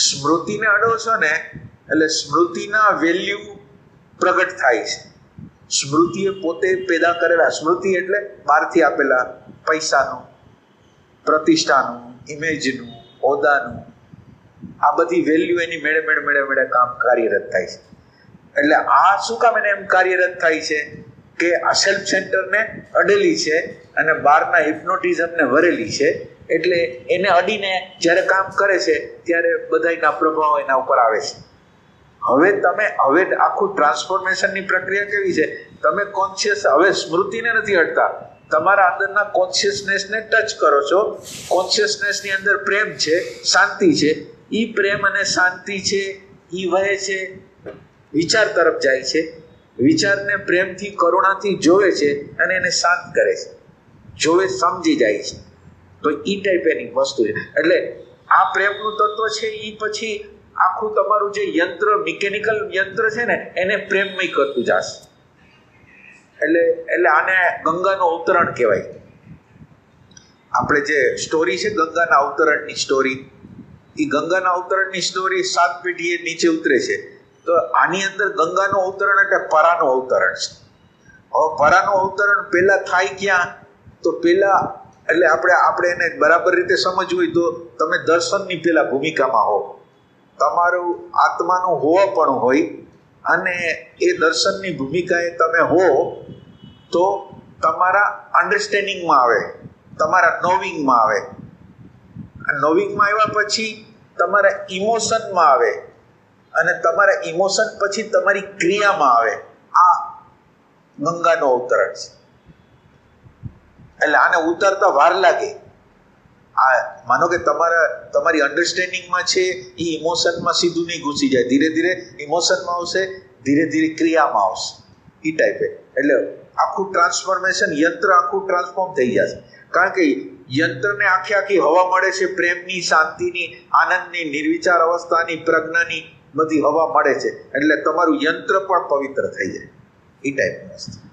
સ્મૃતિને અડો છો ને, એટલે સ્મૃતિના વેલ્યુ પ્રગટ થાય છે. સ્મૃતિએ પોતે પેદા કરેલા, સ્મૃતિ એટલે બહારથી આપેલા પૈસાનું, પ્રતિષ્ઠાનું ઇમેજનું હોદાનું આ બધી વેલ્યુ એની મેળે મેળે મેળે મેળે કામ કાર્યરત થાય છે. એટલે આ શું કામ એને એમ કાર્યરત થાય છે કે આ સેલ્ફ સેન્ટરને અડેલી છે અને બહારના હિપ્નોટિઝમને વરેલી છે એટલે એને અડીને જ્યારે કામ કરે છે, ત્યારે બધાના પ્રભાવ એના ઉપર આવે છે. હવે તમે, હવે આખું ટ્રાન્સફોર્મેશનની પ્રક્રિયા કેવી છે? તમે કોન્શિયસ હવે સ્મૃતિને નથી હટતા. તમારા અંદરના કોન્શિયસનેસને ટચ કરો છો. કોન્શિયસનેસની અંદર પ્રેમ છે, શાંતિ છે. એ પ્રેમ અને શાંતિ છે એ વહે છે, વિચાર તરફ જાય છે. વિચારને પ્રેમથી, કરુણાથી જોવે છે અને એને શાંત કરે છે. જોવે, સમજી જાય છે. તો એ ટાઈપ એની વસ્તુ છે. એટલે આ પ્રેમનું તત્વ છે એ પછી આખું તમારું જે યંત્ર મિકેનિકલ યંત્ર છે ને, એને પ્રેમમય કરતું જશે. એટલે એટલે આને ગંગાનું અવતરણ કહેવાય. આપણે જે સ્ટોરી છે ગંગાના અવતરણની સ્ટોરી એ ગંગાના અવતરણની સ્ટોરી સાત પેઢીએ નીચે ઉતરે છે. તો આની અંદર ગંગાનું અવતરણ એટલે પરાનું અવતરણ છે. હવે પરાનું અવતરણ પહેલાં થાય ક્યાં? તો પહેલાં એટલે આપણે આપણે એને બરાબર રીતે સમજવું હોય તો તમે દર્શનની પહેલાં ભૂમિકામાં હો. તમારું આત્માનું હોવાપણું હોય અને એ દર્શનની ભૂમિકાએ તમે હો તો તમારા અન્ડરસ્ટેન્ડિંગમાં આવે, તમારા નોવિંગમાં આવે. નોવિંગમાં આવ્યા પછી તમારા ઇમોશનમાં આવે અને તમારા ઇમોશન પછી તમારી ક્રિયામાં આવે. આ ગંગાનો અવતરણ છે. એટલે આને ઉતરતા વાર લાગે. આ માનો કે તમારા, તમારી અન્ડરસ્ટેન્ડિંગમાં છે, એ ઇમોશનમાં સીધું નહીં ઘૂસી જાય. ધીરે ધીરે ઇમોશનમાં આવશે, ધીરે ધીરે ક્રિયામાં આવશે. એ. ટાઈપે એટલે આખું ટ્રાન્સફોર્મેશન યંત્ર આખું ટ્રાન્સફોર્મ થઈ જશે. કારણ કે યંત્રને આખી આખી હવા મળે છે, પ્રેમની, શાંતિની, આનંદની, નિર્વિચાર અવસ્થાની, પ્રજ્ઞાની બધી હવા મળે છે. એટલે તમારું યંત્ર પણ પવિત્ર થઈ જાય. એ ટાઈપની વસ્તુ